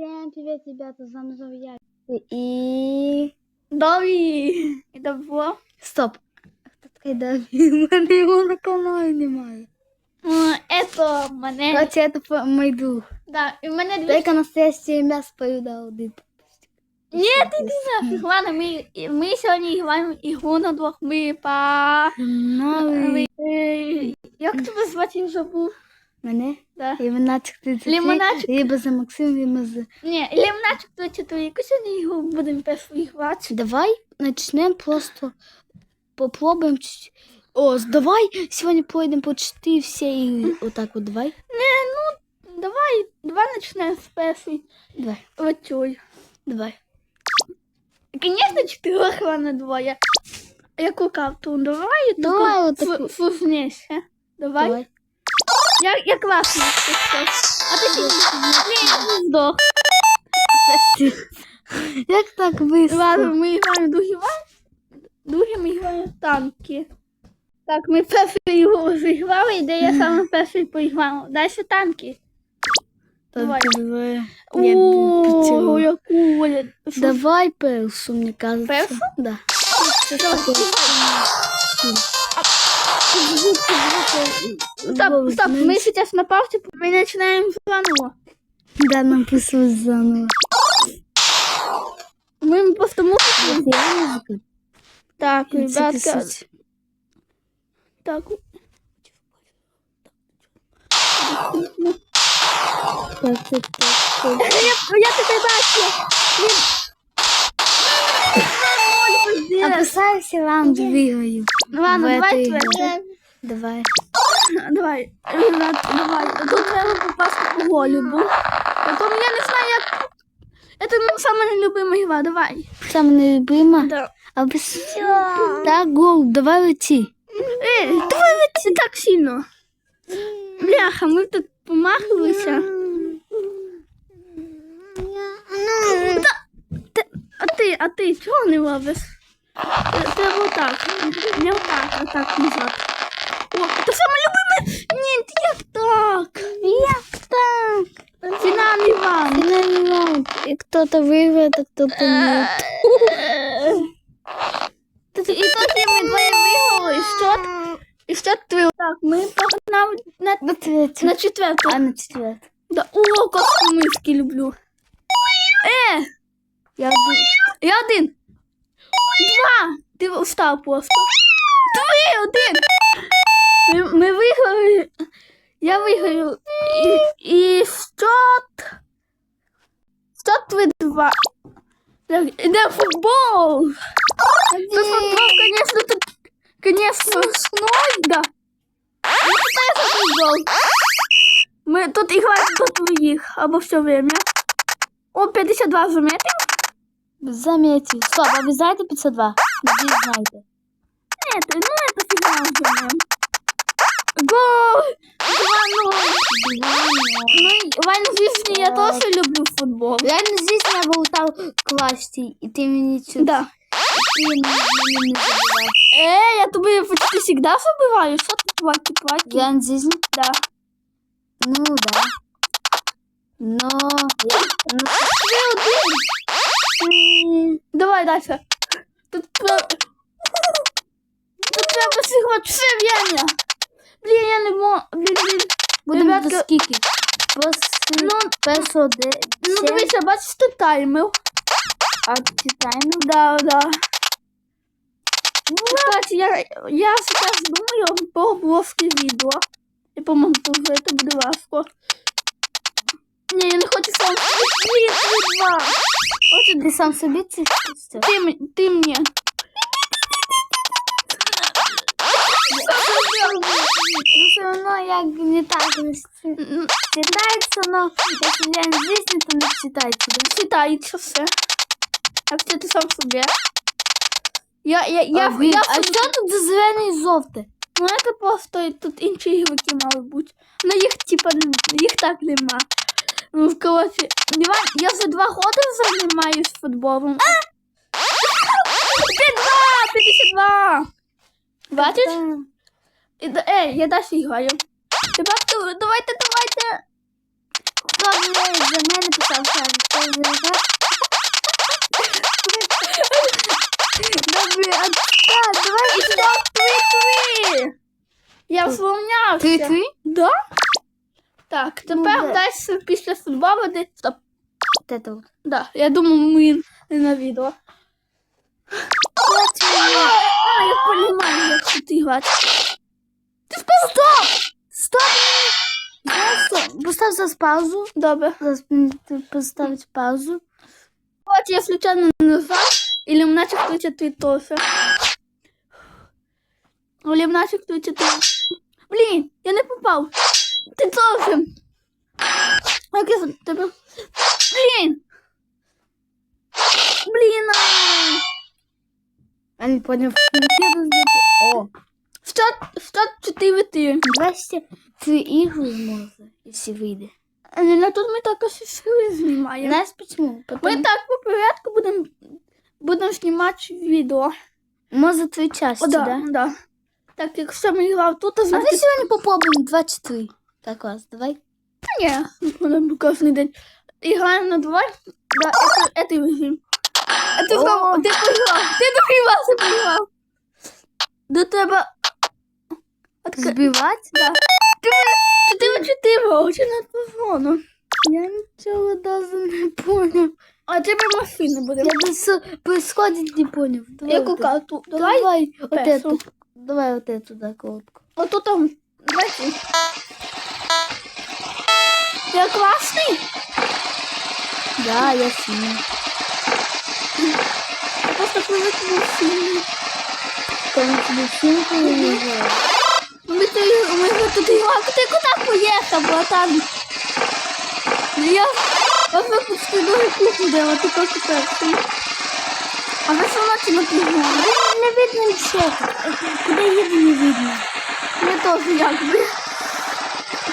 Всем привет, ребята, з вами знову я. І... Добрі. І добро. Стоп. Хто такий Давід? У мене його на каналі немає. М, Ето мене. Короче, це по- мій друг. Да, і в мене дві. Только настоящее ім'я спою да один. Ні, ти ти нафіг. Ладно, ми, ми сьогодні граємо ігру на двох. Ми па... Новий. Е, Як тебе звати, я забув? мене. Да. І вона чекти Лімоначик. Либо за Максим, либо за... Ні, лімоначик то чи то якусь його будемо перфігувати. Давай почнемо просто попробуємо. О, с- давай сьогодні поїдемо почти все і отак от давай. Не, ну давай, давай почнемо з першої. Давай, Оцюй. давай. Звісно, чотирьох вона двоє. Яку карту? Давай, Давай отаку. фуфнешся. Давай. Давай. Я, я класно. це все. А ти сидиш. Здох. Як так Ладно, вийшло? ми граємо другий ван. Другий ми граємо в танки. Так, ми перший його зіграли, і де я саме перший поіграв. Далі танки. давай. Давай. Ні, О, почему? яку Оля. Що? Давай першу, мне кажется. Першу? Да. Так, Стоп, ну, ми зараз на паузі, ми починаємо заново. Да, нам пришлось заново. Ми просто музыка. Так, ребятка. писать. Так, Так, так, так, так. я, я тебе бачу. Блін. Опасайся, раунд выиграю. Ладно, в давай этой игре. Давай. Давай, Ренат, давай. Тут треба попасти по голубу. Потім я не знаю, як. Это моя самая любимая игра, давай. Самая любимая. Да. А без... Да, гол, давай лети. Эй, давай лети так сильно. Бляха, ми тут помахалися. Ти- А ти, а ти чого не робиш? Ти- Треба отак. Не отак, а так назад. О, це саме любиме. Ні, ти як так? Як так? Фінальний ван. Финальный раунд. И кто-то выиграет, а кто-то нет. Та- І тоді ми двоє виграли, і що? І що ти? Так, ми погнали на, На третью. на четверту. А на четвертую. Да, о, костку миски люблю. Е, Я буду... я один. Два. Ти устав просто. Три, один. Ми, ми виграли. Я виграю. І, і счет. Счет ви два. Так, Іде футбол. Тут футбол, конечно, тут, конечно, сной, да. Ну, це футбол. Ми тут играем до твоїх або все время. О, 52 заметив? Заметил. Стоп, обязательно 52. Надеюсь, знаете. Нет, ну это фигня уже. Гол! 2-0. Ну, в жизни я тоже люблю футбол. Реально здесь я болтал класти, и ты меня чуть... Да. Ты меня не забываешь. Э, я тобі почти всегда забиваю. Що ти плаки плаки? Реально здесь? Да. Ну, да. Но... Ну, М, Давай дальше. Тут про- Тут треба сыграть все время. Блін, я не можу. Блін, блін. Будемо Ребятка, до скільки? После Ну, першого де... Ну, сім, дивися, бачиш, тут таймер. а читаємо. Да, да. Кстати, я, я сейчас думаю по блоски відео. І по монтажу, це буде важко. Ні, я не хочу сам. Ні, ти два. От Ти сам собі це що? ти, м- ти мені. Ну, все равно як не так не М, читається, но якщо я не здесь, то не читається. да? Читається все. Так що ти сам собі. Я, я, я, а, блін, я, а собі- що тут за зелене і жовте? Ну, це просто тут інші ігроки мали бути. Ну їх типа не- їх так нема. Ну, коротше, Іван, я вже два роки займаюсь футболом. Ти два! 52! Бачиш? Та- І да- Ей, я далі граю. Ребятки, давайте, давайте. Хто виграє за мене писав Саша. Це вже так. Добре, а так, давай. І що тві-тві? Я вспомнявся. Ти ти? Да? Так, Ну, тепер да. десь після футболу де. Стоп. Те тут. Да, я думаю, ми не на відео. А, я понимаю, як тут грати. Стоп! Стоп! Знаєш що? Постав зараз паузу. Добре. Зараз м, ти поставить паузу. Вот я случайно нажал, или начал включить твит тоже. Или начал включить твит. Блин, я не попал. Ты тоже. Як я тебе... Блін! Блін! а! Я не поняв. Я не знаю. О, Що, що 4 ти? 200 три ігри зможе, якщо вийде. На тут ми також шли знімаємо. Знаєш почему? Ми так по порядку будемо будемо знімати відео. може три часті, О, да, да? да. Так, якщо ми грав тут, то А значить... ти сьогодні попробуємо 23. Так, клас, давай. Ні, будемо кожен день. Играем на два. Да, это, это режим. А ти, О. вгав- ти проіграв. Ти доіграв, ти проіграв. До тебе... Отка... Збивати? Да. Ти мене... Чотири чотири очі на телефону. Я нічого даже не поняв. А тебе машина буде. Я до с- происходить не поняв. Давай Яку от это. карту? Давай. Давай вот першу. эту. Давай вот эту да, колодку. Ото там. Давайте. Я класний. Да, я сильный. Я просто привикну сильний. Коли тебе симку не знаю. Ми, то, ми вже тут грали. Ти куди поїхав, братан? Я я вже почти другий клуб ходила, ти тільки перший. А ви що ночі на пігнали? Не видно нічого. Куди їду не видно. Я теж якби.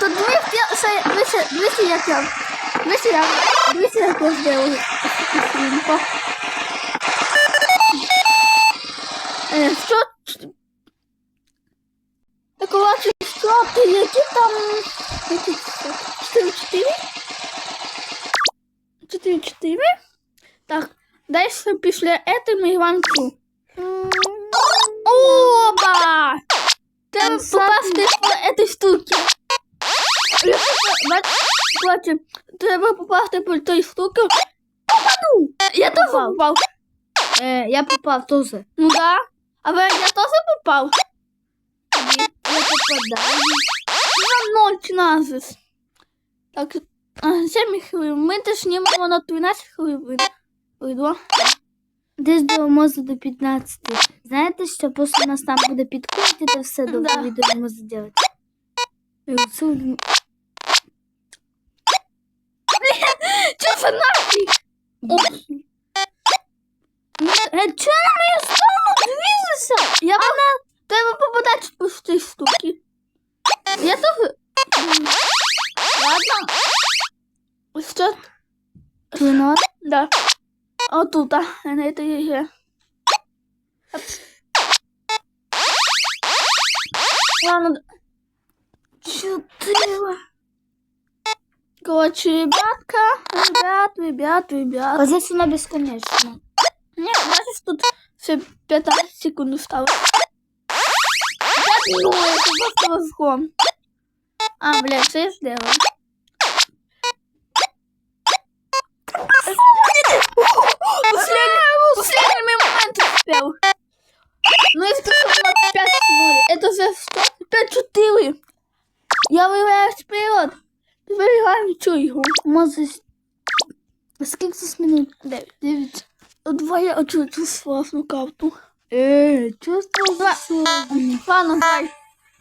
То дивись, я ще, дивися, дивися, як я. Дивися, як, дивися, як я зробила. Сімко. Е, що? Так, коротше, що ти, які там... Які це? 4-4? 4-4? Так, дальше після этого ми граємо цю. Короче, треба попасти по той штуке. Попаду! Я тоже Попав. попал. Е, я попав теж. Ну да. А вы, я тоже попал? Я попадаю. На ночь назис. Так, а, 7 хвилин. Ми теж знімемо на 13 хвилин. Вийдло. Десь до може до 15. Знаєте, що просто нас там буде підходити, то все до Да. відео може зробити. Чого на мою сторону движешся? Я вона... Треба попадати по цій штуки. Я. М, Ладно. Що? Клинок? Да. А тут, а, на этой игре. Ладно. д- Чотири. Короче, ребятка, ребят, ребят, ребят. Оце вона безконечна. Ні, бачиш, тут ще 15 секунд осталось. Ну, это просто разгон. А, блядь, что я сделала? Последний, последний момент успел. Ну и сколько на 5 0 Это за что? 5 4 Я выбираю вперед. Ты выбираем всю игру. Може. Скільки це минут? 9. Дев'ять. Давай я отсюда эту сложную карту. Е, чувство Два. Ладно, давай.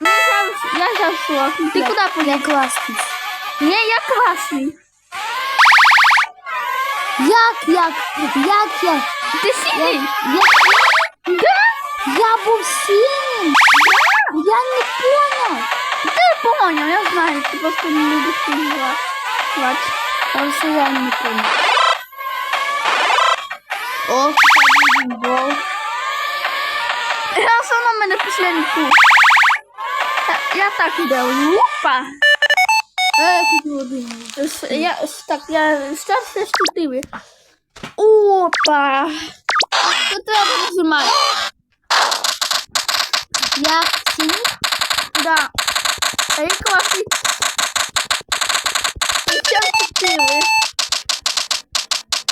Ну, я взял, я взял сложный. Ты Я-? Я класний. Не, я классный. Як, як, як, як? Ты Я, сильный? я, Да? я був сильним. Я не понял. Ты понял, я знаю. Ты просто не любишь играть. Ладно. Просто я не понял. О, один гол. Я равно мене последний круг. Та- Я так делаю. Опа. Я. С- Я, так, я сейчас все чотири. Опа! Тут треба нажимати. Я синий. Да. А я класний. Сім чотири.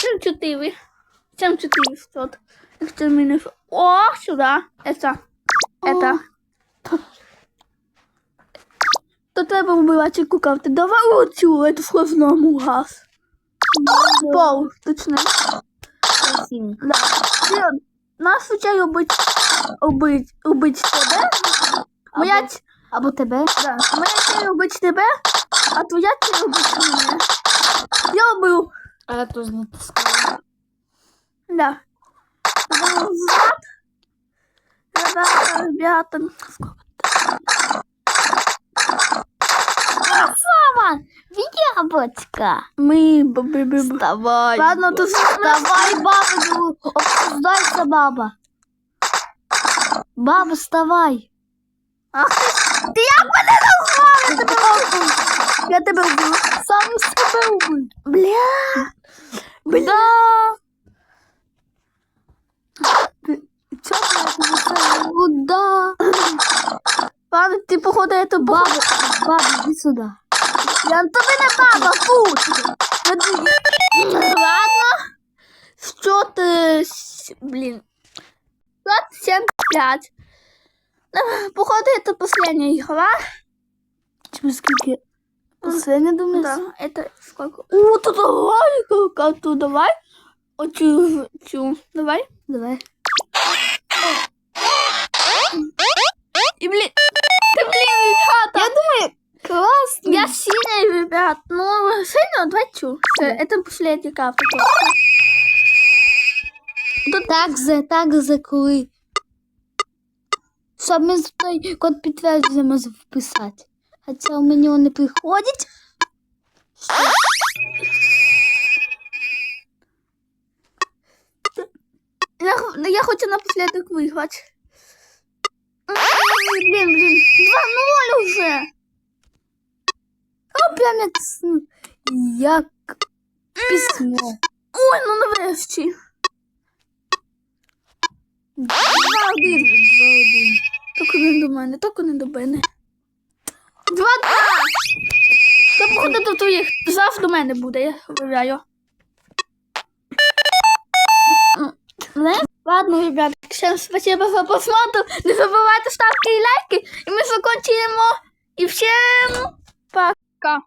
Сім чотири. Сім чотири сtot. Якщо мінус. О, сюди. Это. Это. То треба вбивати кукавти. Давай оцю, эту сложному газ. Пол, точно. Я синий. Да. Ти, нас учать убить, убить, убить тебе. Моя, Або- тебе. да. Моя ціль убить тебе, а твоя ціль убить мене. Я убив. А я тоже натискаю. Да. Треба взад. Треба, ребята. сколько? Мама, яблочко. Ми, б- б- б- б- Вставай. Ладно, то Вставай, баба, обсуждайся, баба. Баба, вставай. Ах ти, ти як мене тебе вбив. Я тебе вбив. Сам себе убий. Бля. Да. Чё ты это Куда? Ладно, ти походу это баба. Баба, баба, иди сюда. Я тобі не баба, тут. Ладно. Що ти, с- блін. 25. Походу, это последняя игра. Тебе сколько? Последний думаешь? Да, это сколько? О, тут давай, как тут давай. Оцю, цю, давай. Давай. И, блин, ты, блин, ребята. Я думаю, классно. Я сильный, ребят. Ну, сильно, давай чу. Всё, Это последняя карта. Так за, так за коли. Щоб ми той код підтвердження можемо вписати. Хоча у мене він не приходить. Я, х- я хочу напоследок выиграть. Блин, блин, 2-0 уже. О, прям як, с- як письмо. Ой, ну нарешті. 2-1. Тільки не до мене, тільки не до мене. 2-2. Та походу до твоїх. Зараз до мене буде, я виявляю. Ладно, ребят, всем спасибо за просмотр. Не забывайте ставки и лайки. И мы закончим. И всем пока.